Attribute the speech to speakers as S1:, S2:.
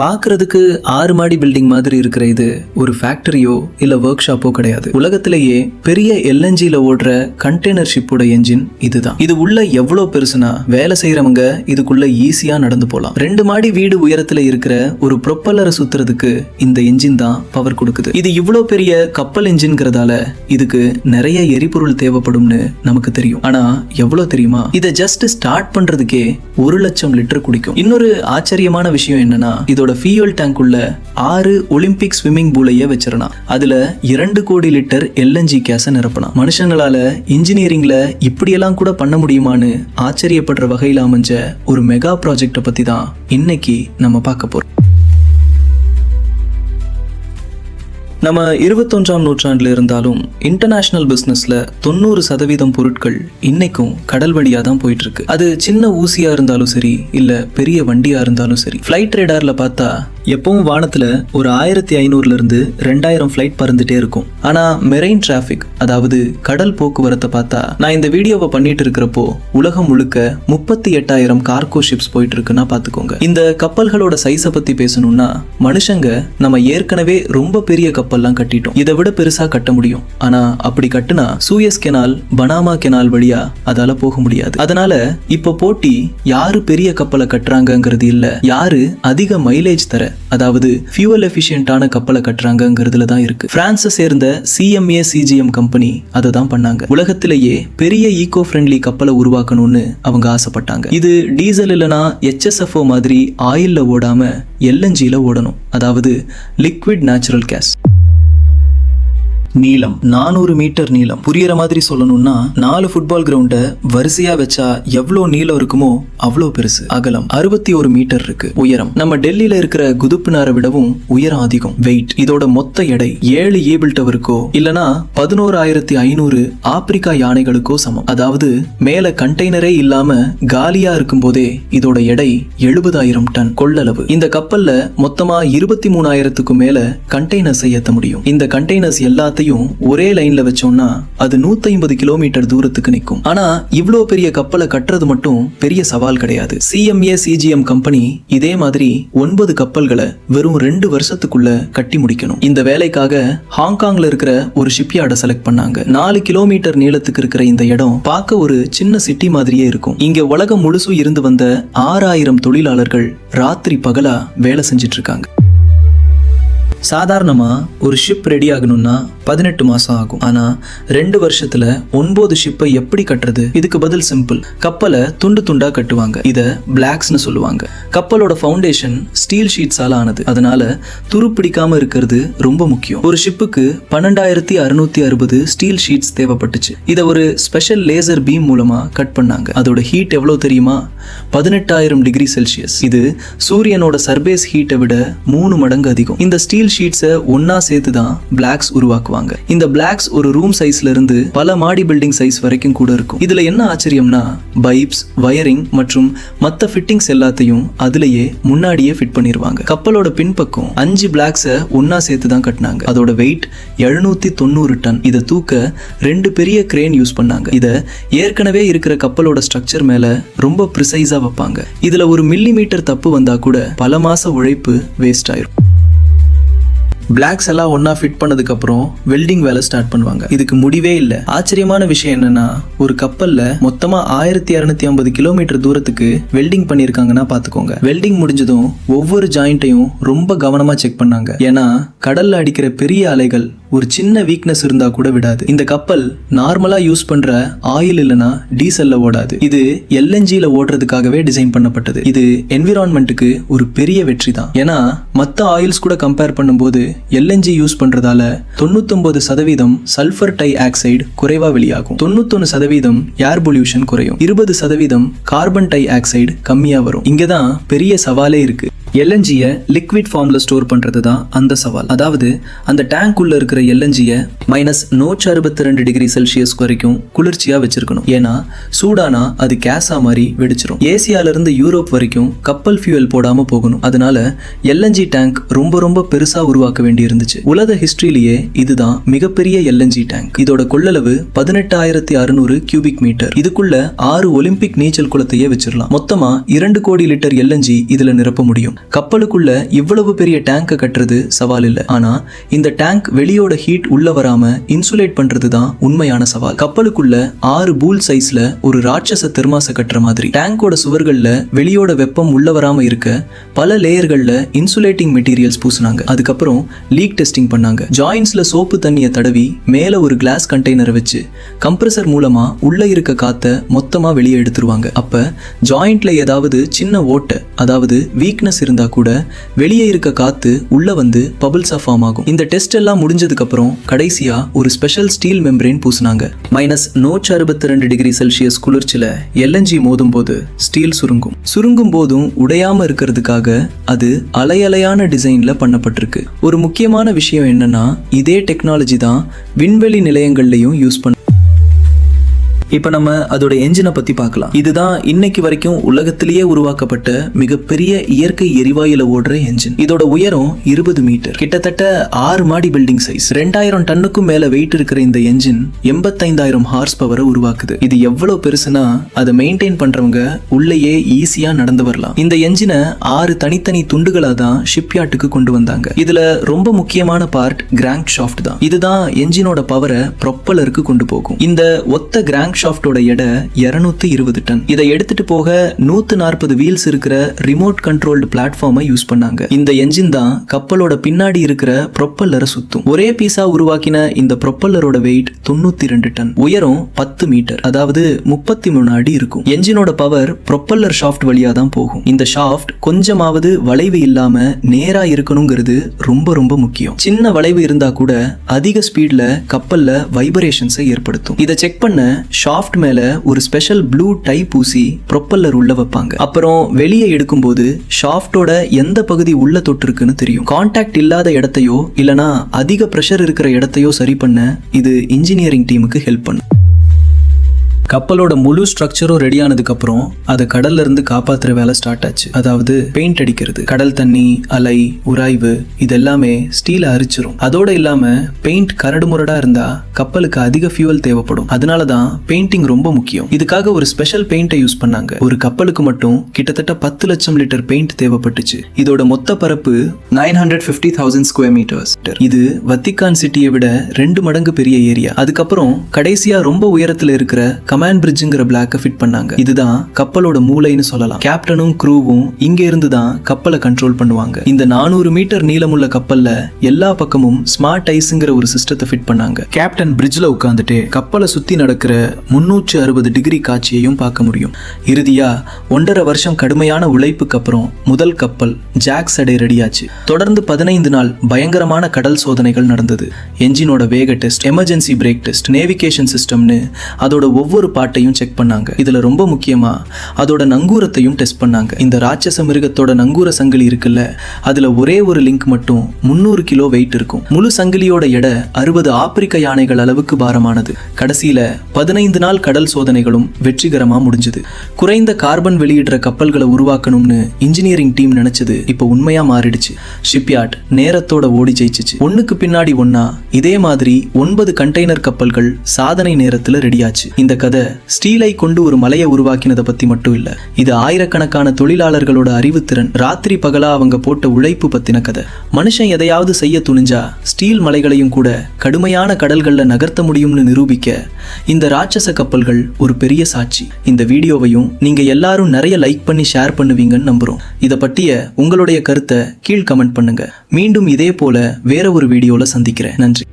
S1: பார்க்கறதுக்கு ஆறு மாடி பில்டிங் மாதிரி இருக்கிற இது ஒரு ஃபேக்டரியோ இல்ல ஒர்க் ஷாப்போ கிடையாது. உலகத்திலேயே பெரிய எல்என்ஜில ஓடுற கண்டெய்னர் ஷிப்போட என்ஜின் இதுதான். இது உள்ள எவ்வளவு பெருசுனா வேலை செய்யறவங்க இதுக்குள்ள ஈஸியா நடந்து போலாம். ரெண்டு மாடி வீடு உயரத்துல இருக்கிற ஒரு ப்ரொப்பல்லரை சுத்துறதுக்கு இந்த என்ஜின் தான் பவர் கொடுக்குது. இது இவ்வளோ பெரிய கப்பல் என்ஜின்ங்கிறதால இதுக்கு நிறைய எரிபொருள் தேவைப்படும்னு நமக்கு தெரியும். ஆனா எவ்வளவு தெரியுமா? இதை ஜஸ்ட் ஸ்டார்ட் பண்றதுக்கே ஒரு லட்சம் லிட்டர் குடிக்கும். இன்னொரு ஆச்சரியமான விஷயம் என்னன்னா இதோட ஃபியூல் டேங்க்குள்ள ஆறு ஒலிம்பிக் ஸ்விம்மிங் பூலையே வச்சிடலாம் அதுல இரண்டு கோடி லிட்டர் எல்என்ஜி கேஸை நிரப்பலாம் மனுஷங்களால இன்ஜினியரிங்ல இப்படியெல்லாம் கூட பண்ண முடியுமான்னு ஆச்சரியப்படுற வகையில் அமைஞ்ச ஒரு மெகா ப்ராஜெக்டை பத்தி தான் இன்னைக்கு நம்ம பார்க்க போறோம். நம்ம இருபத்தொன்றாம் நூற்றாண்டில் இருந்தாலும் இன்டர்நேஷனல் பிஸ்னஸில் தொண்ணூறு சதவீதம் பொருட்கள் இன்னைக்கும் கடல் வழியா தான் போயிட்டு இருக்கு அது சின்ன ஊசியா இருந்தாலும் சரி இல்ல பெரிய வண்டியா இருந்தாலும் சரி. ஃபிளைட் ரேடார்ல பார்த்தா எப்பவும் வானத்துல ஒரு ஆயிரத்தி ஐநூறுல இருந்து ரெண்டாயிரம் ஃபிளைட் பறந்துட்டே இருக்கும். ஆனா மெரெயின் டிராஃபிக் அதாவது கடல் போக்குவரத்தை பார்த்தா நான் இந்த வீடியோவை பண்ணிட்டு இருக்கிறப்போ உலகம் முழுக்க முப்பத்தி எட்டாயிரம் கார்கோ ஷிப்ஸ் போயிட்டு இருக்குன்னா பாத்துக்கோங்க இந்த கப்பல்களோட சைஸை பத்தி பேசணும்னா மனுஷங்க நம்ம ஏற்கனவே ரொம்ப பெரிய கப்பல்லாம் கட்டிட்டோம். இதை விட பெருசா கட்ட முடியும். ஆனா அப்படி கட்டுனா சூயஸ் கெனால் பனாமா கெனால் வழியா அதால போக முடியாது. அதனால இப்ப போட்டி யாரு பெரிய கப்பலை கட்டுறாங்கங்கிறது இல்ல யாரு அதிக மைலேஜ் தர அதாவது ஃபியூவல் எஃபிஷியன்டான கப்பலை கட்டுறாங்கங்கிறதுல தான் இருக்கு. பிரான்ஸை சேர்ந்த சிஎம்ஏ சிஜிஎம் கம்பெனி அதை தான் பண்ணாங்க. உலகத்திலேயே பெரிய ஈகோ ஃப்ரெண்ட்லி கப்பலை உருவாக்கணும்னு அவங்க ஆசைப்பட்டாங்க. இது டீசல் இல்லைனா ஹெச்எஸ்எஃப்ஓ மாதிரி ஆயிலில் ஓடாம எல்என்ஜியில் ஓடணும். அதாவது லிக்விட் நேச்சுரல் கேஸ் நீளம். நானூறு மீட்டர் நீளம். புரியற மாதிரி சொல்லணும்னா நாலு ஃபுட்பால் கிரவுண்ட வரிசையா வச்சா எவ்வளோ நீளம் இருக்குமோ அவ்வளோ பெருசு. அகலம் அறுபத்தி ஒரு மீட்டர் இருக்கு. உயரம். நம்ம டெல்லியில இருக்கிற குதுப்பினாரை விடவும் உயரம் அதிகம். வெயிட் இதோட மொத்த எடை ஏழு ஏபிள் டவருக்கோ இல்லனா பதினோராயிரத்தி ஐநூறு ஆப்பிரிக்கா யானைகளுக்கோ சமம். அதாவது மேல கண்டெய்னரே இல்லாம காலியா இருக்கும் போதே இதோட எடை எழுபதாயிரம் டன் கொள்ளளவு. இந்த கப்பல்ல மொத்தமா இருபத்தி மூணாயிரத்துக்கும் மேல கண்டெய்னர்ஸை ஏத்த முடியும். இந்த கண்டெய்னர்ஸ் எல்லாத்தையும் ஒரே லைன்ல வச்சோம்னா அது 150 கிலோமீட்டர் தூரத்துக்கு நிற்கும். ஆனா இவ்வளோ பெரிய கப்பலை கட்டுறது மட்டும் பெரிய சவால் கிடையாது. சிஎம்ஏ சிஜிஎம் கம்பெனி இதே மாதிரி ஒன்பது கப்பல்களை வெறும் ரெண்டு வருஷத்துக்குள்ள கட்டி முடிக்கணும். இந்த வேலைக்காக ஹாங்காங்ல இருக்கிற ஒரு ஷிப்யார்டை செலக்ட் பண்ணாங்க. நாலு கிலோமீட்டர் நீளத்துக்கு இருக்கிற இந்த இடம் பார்க்க ஒரு சின்ன சிட்டி மாதிரியே இருக்கும். இங்க உலகம் முழுசும் இருந்து வந்த ஆறாயிரம் தொழிலாளர்கள் ராத்திரி பகலா வேலை செஞ்சிட்டு இருக்காங்க. சாதாரணமாக ஒரு ஷிப் ரெடி ஆகணும்னா பதினெட்டு மாதம் ஆகும். ஆனால் ரெண்டு வருஷத்தில் ஒன்பது ஷிப்பை எப்படி கட்டுறது? இதுக்கு பதில் சிம்பிள் கப்பலை துண்டு துண்டாக கட்டுவாங்க. இதை பிளாக்ஸ்னு சொல்லுவாங்க. கப்பலோட ஃபவுண்டேஷன் ஸ்டீல் ஷீட்ஸால் ஆனது. அதனால துருப்பிடிக்காமல் இருக்கிறது ரொம்ப முக்கியம். ஒரு ஷிப்புக்கு பன்னெண்டாயிரத்தி அறுநூத்தி அறுபது ஸ்டீல் ஷீட்ஸ் தேவைப்பட்டுச்சு. இதை ஒரு ஸ்பெஷல் லேசர் பீம் மூலமாக கட் பண்ணாங்க. அதோட ஹீட் எவ்வளோ தெரியுமா? பதினெட்டாயிரம் டிகிரி செல்சியஸ் இது சூரியனோட சர்பேஸ் ஹீட்டை விட மூணு மடங்கு அதிகம். இந்த ஸ்டீல் ஷீட்ஸை ஒன்னா சேர்த்து தான் பிளாக்ஸ் உருவாக்குவாங்க. இந்த பிளாக்ஸ் ஒரு ரூம் சைஸ்ல இருந்து பல மாடி பில்டிங் சைஸ் வரைக்கும் கூட இருக்கும். இதுல என்ன ஆச்சரியம்னா பைப்ஸ் வயரிங் மற்றும் மத்த ஃபிட்டிங்ஸ் எல்லாத்தையும் அதுலயே முன்னாடியே ஃபிட் பண்ணிருவாங்க. கப்பலோட பின்பக்கம் அஞ்சு பிளாக்ஸை ஒன்னா சேர்த்து தான் கட்டினாங்க. அதோட வெயிட் எழுநூத்தி தொண்ணூறு டன் இதை தூக்க ரெண்டு பெரிய கிரேன் யூஸ் பண்ணாங்க. இதை ஏற்கனவே இருக்கிற கப்பலோட ஸ்ட்ரக்சர் மேல ரொம்ப ப்ரிசைஸா வைப்பாங்க. இதுல ஒரு மில்லி மீட்டர் தப்பு வந்தா கூட பல மாச உழைப்பு வேஸ்ட் ஆயிரும். பிளாக்ஸ் எல்லாம் ஒன்னா ஃபிட் பண்ணதுக்கு அப்புறம் வெல்டிங் வேலை ஸ்டார்ட் பண்ணுவாங்க. இதுக்கு முடிவே இல்லை. ஆச்சரியமான விஷயம் என்னன்னா ஒரு கப்பல்ல மொத்தமா ஆயிரத்தி இரநூத்தி ஐம்பது கிலோமீட்டர் தூரத்துக்கு வெல்டிங் பண்ணியிருக்காங்கன்னா பாத்துக்கோங்க. வெல்டிங் முடிஞ்சதும் ஒவ்வொரு ஜாயிண்ட்டையும் ரொம்ப கவனமா செக் பண்ணாங்க. ஏன்னா கடல்ல அடிக்கிற பெரிய அலைகள் ஒரு சின்ன வீக்னஸ் இருந்தா கூட விடாது. இந்த கப்பல் நார்மலா யூஸ் பண்ற ஆயில் இல்லனா டீசல்ல ஓடாது. இது எல்என்ஜில ஓடுறதுக்காகவே டிசைன் பண்ணப்பட்டது. இது என்விரான்மெண்ட்டுக்கு ஒரு பெரிய வெற்றி தான். ஏன்னா மத்த ஆயில்ஸ் கூட கம்பேர் பண்ணும்போது எல்என்ஜி யூஸ் பண்றதால தொண்ணூத்தொன்பது சதவீதம் சல்ஃபர் டை ஆக்சைடு குறைவா வெளியாகும். தொண்ணூத்தொன்னு சதவீதம் ஏர் பொல்யூஷன் குறையும். இருபது சதவீதம் கார்பன் டை ஆக்சைடு கம்மியா வரும். இங்கதான் பெரிய சவாலே இருக்கு. எல்என்ஜியை லிக்விட் ஃபார்மில் ஸ்டோர் பண்ணுறது தான் அந்த சவால். அதாவது அந்த டேங்க் உள்ள இருக்கிற எல்என்ஜியை மைனஸ் நூற்றி அறுபத்தி ரெண்டு டிகிரி செல்சியஸ் வரைக்கும் குளிர்ச்சியாக வச்சிருக்கணும். ஏன்னா சூடானா அது கேஸா மாதிரி வெடிச்சிரும். ஏசியாலருந்து யூரோப் வரைக்கும் கப்பல் ஃபியூவல் போடாமல் போகணும். அதனால எல்என்ஜி டேங்க் ரொம்ப ரொம்ப பெருசாக உருவாக்க வேண்டி இருந்துச்சு உலக ஹிஸ்ட்ரியிலேயே இதுதான் மிகப்பெரிய எல்என்ஜி டேங்க் இதோட கொள்ளளவு பதினெட்டாயிரத்தி அறுநூறு கியூபிக் மீட்டர் இதுக்குள்ள ஆறு ஒலிம்பிக் நீச்சல் குளத்தையே வச்சிடலாம் மொத்தமாக இரண்டு கோடி லிட்டர் எல்என்ஜி இதில் நிரப்ப முடியும். கப்பலுக்குள்ள இவ்வளவு பெரிய டேங்கை கட்டுறது சவால் இல்லை. ஆனா இந்த டேங்க் வெளியோட ஹீட் உள்ள வராம இன்சுலேட் பண்றது தான் உண்மையான சவால். கப்பலுக்குள்ள ஆறு பூல் சைஸ்ல ஒரு ராட்சச தெர்மாச கட்டுற மாதிரி. டேங்கோட சுவர்கள்ல வெளியோட வெப்பம் உள்ள வராம இருக்க பல லேயர்கள்ல இன்சுலேட்டிங் மெட்டீரியல்ஸ் பூசினாங்க. அதுக்கப்புறம் லீக் டெஸ்டிங் பண்ணாங்க. ஜாயின்ஸ்ல சோப்பு தண்ணியை தடவி மேல ஒரு கிளாஸ் கண்டெய்னரை வச்சு கம்ப்ரஸர் மூலமா உள்ள இருக்க காத்த மொத்தமா வெளியே எடுத்துருவாங்க. அப்ப ஜாயிண்ட்ல ஏதாவது சின்ன ஓட்டை அதாவது வீக்னஸ் இருந்தா கூட வெளியே இருக்க காத்து உள்ள வந்து பபிள்ஸா ஃபார்ம் ஆகும். இந்த டெஸ்ட் எல்லாம் முடிஞ்சதுக்கு அப்புறம் கடைசியா ஒரு ஸ்பெஷல் ஸ்டீல் மெம்பரேன் பூசினாங்க. மைனஸ் நூற்றி அறுபத்தி ரெண்டு டிகிரி செல்சியஸ் குளிர்ச்சியில எல்என்ஜி மோதும் போது ஸ்டீல் சுருங்கும். சுருங்கும் போதும் உடையாம இருக்கிறதுக்காக அது அலையலையான டிசைன்ல பண்ணப்பட்டிருக்கு. ஒரு முக்கியமான விஷயம் என்னன்னா இதே டெக்னாலஜி தான் விண்வெளி நிலையங்கள்லயும் யூஸ் பண்ண இப்போ நம்ம அதோட என்ஜினை பத்தி பார்க்கலாம். இதுதான் இன்னைக்கு வரைக்கும் உலகத்திலேயே உருவாக்கப்பட்ட மிகப்பெரிய இயற்கை எரிவாயுல ஓடுற என்ஜின் இதோட உயரம் இருபது மீட்டர். கிட்டத்தட்ட ஆறு மாடி பில்டிங் சைஸ் ரெண்டாயிரம் டன்னுக்கும் மேல வெயிட் இருக்கிற இந்த என்ஜின் எண்பத்தைந்தாயிரம் ஹார்ஸ் பவரை உருவாக்குது. இது எவ்வளவு பெருசுனா அதை மெயின்டைன் பண்றவங்க உள்ளேயே ஈஸியா நடந்து வரலாம். இந்த என்ஜினை ஆறு தனித்தனி துண்டுகளா தான் ஷிப்யார்ட்டுக்கு கொண்டு வந்தாங்க. இதுல ரொம்ப முக்கியமான பார்ட் கிராங்க் ஷாஃப்ட் தான். இதுதான் என்ஜினோட பவரை ப்ரொப்பலருக்கு கொண்டு போகும். இந்த ஒத்த கிராங்க் ஷாஃப்டோட எடை இருநூத்தி இருபது டன். இதை எடுத்துட்டு போக நூத்து நாற்பது வீல்ஸ் இருக்கிற ரிமோட் கண்ட்ரோல்டு பிளாட்ஃபார்மை யூஸ் பண்ணாங்க. இந்த என்ஜின் தான் கப்பலோட பின்னாடி இருக்கிற ப்ரொப்பல்லரை சுத்தும். ஒரே பீஸா உருவாக்கின இந்த ப்ரொப்பல்லரோட வெயிட் தொண்ணூத்தி ரெண்டு டன். உயரம் பத்து மீட்டர் அதாவது முப்பத்தி மூணு அடி இருக்கும். என்ஜினோட பவர் ப்ரொப்பல்லர் ஷாஃப்ட் வழியா தான் போகும். இந்த ஷாஃப்ட் கொஞ்சமாவது வளைவு இல்லாம நேரா இருக்கணுங்கிறது ரொம்ப ரொம்ப முக்கியம். சின்ன வளைவு இருந்தா கூட அதிக ஸ்பீட்ல கப்பல்ல வைபரேஷன்ஸை ஏற்படுத்தும். இதை செக் பண்ண ஷாஃப்ட் மேல ஒரு ஸ்பெஷல் ப்ளூ டை பூசி ப்ரொப்பல்லர் உள்ள வைப்பாங்க. அப்புறம் வெளியே எடுக்கும்போது ஷாஃப்டோட எந்த பகுதி உள்ள தொட்டிருக்குன்னு தெரியும். கான்டாக்ட் இல்லாத இடத்தையோ இல்லனா அதிக ப்ரெஷர் இருக்கிற இடத்தையோ சரி பண்ண இது இன்ஜினியரிங் டீமுக்கு ஹெல்ப் பண்ணும். கப்பலோட முழு ஸ்ட்ரக்சரும் ரெடி ஆனதுக்கு அப்புறம் அதை கடல்ல இருந்து காப்பாத்துற வேலை ஸ்டார்ட் ஆச்சு. அதாவது பெயிண்ட் அடிக்கிறது கடல் தண்ணி அலை உராய்வு இது எல்லாமே ஸ்டீலை அரிச்சிரும். அதோட இல்லாம பெயிண்ட் கரடு முரடா இருந்தா கப்பலுக்கு அதிக ஃபியூவல் தேவைப்படும். அதனால தான் பெயிண்டிங் ரொம்ப முக்கியம். இதுக்காக ஒரு ஸ்பெஷல் பெயிண்டை யூஸ் பண்ணாங்க. ஒரு கப்பலுக்கு மட்டும் கிட்டத்தட்ட பத்து லட்சம் லிட்டர் பெயிண்ட் தேவைப்பட்டுச்சு. இதோட மொத்த பரப்பு nine hundred fifty thousand square metres இது வத்திக்கான் சிட்டியை விட ரெண்டு மடங்கு பெரிய ஏரியா அதுக்கப்புறம் கடைசியா ரொம்ப உயரத்துல இருக்கிற கமாண்ட் பிரிட்ஜுங்கிற பிளாக்க ஃபிட் பண்ணாங்க. இதுதான் கப்பலோட மூளைன்னு சொல்லலாம். கேப்டனும் க்ரூவும் இங்க இருந்து தான் கப்பலை கண்ட்ரோல் பண்ணுவாங்க. இந்த நானூறு மீட்டர் நீளமுள்ள கப்பல்ல எல்லா பக்கமும் ஸ்மார்ட் ஐஸ்ங்கிற ஒரு சிஸ்டத்தை ஃபிட் பண்ணாங்க. கேப்டன் பிரிட்ஜ்ல உட்காந்துட்டு கப்பலை சுத்தி நடக்கிற முன்னூற்று அறுபது டிகிரி காட்சியையும் பார்க்க முடியும். இறுதியா ஒன்றரை வருஷம் கடுமையான உழைப்புக்கு அப்புறம் முதல் கப்பல் ஜாக் சடை ரெடியாச்சு. தொடர்ந்து பதினைந்து நாள் பயங்கரமான கடல் சோதனைகள் நடந்தது. என்ஜினோட வேக test emergency brake test navigation சிஸ்டம்னு அதோட ஒவ்வொரு பாட்டையும் செக் பண்ணாங்க. இதுல ரொம்ப முக்கியமா அதோட நங்கூரத்தையும் டெஸ்ட் பண்ணாங்க. இந்த ராட்சச மிருகத்தோட நங்கூர சங்கிலி இருக்குல்ல அதுல ஒரே ஒரு லிங்க் மட்டும் முந்நூறு கிலோ வெயிட் இருக்கும். முழு சங்கிலியோட எடை அறுபது ஆப்பிரிக்க யானைகள் அளவுக்கு பாரமானது. கடைசியில பதினைந்து நாள் கடல் சோதனைகளும் வெற்றிகரமா முடிஞ்சது. குறைந்த கார்பன் வெளியிடுற கப்பல்களை உருவாக்கணும்னு இன்ஜினியரிங் டீம் நினைச்சது இப்போ உண்மையா மாறிடுச்சு. ஷிப்யார்ட் நேரத்தோட ஓடி ஜெயிச்சிச்சு. ஒண்ணுக்கு பின்னாடி ஒன்னா இதே மாதிரி ஒன்பது கண்டெய்னர் கப்பல்கள் சாதனை நேரத்துல ரெடியாச்சு இந்த கதை ஸ்டீலை கொண்டு ஒரு மலையை உருவாக்கினதை பத்தி மட்டும் இல்ல. இது ஆயிரக்கணக்கான தொழிலாளர்களோட அறிவுத்திறன் ராத்திரி பகலா அவங்க போட்ட உழைப்பு பத்தின கதை. மனுஷன் எதையாவது செய்ய துணிஞ்சா ஸ்டீல் மலைகளையும் கூட கடுமையான கடல்கள்ல நகர்த்த முடியும்னு நிரூபிக்க இந்த ராட்சச கப்பல்கள் ஒரு பெரிய சாட்சி. இந்த வீடியோவையும் நீங்க எல்லாரும் நிறைய லைக் பண்ணி ஷேர் பண்ணுவீங்கன்னு நம்புறோம். இதை பற்றிய உங்களுடைய கருத்தை கீழ் கமெண்ட் பண்ணுங்க. மீண்டும் இதே போல வேற ஒரு வீடியோல சந்திக்கிறேன். நன்றி.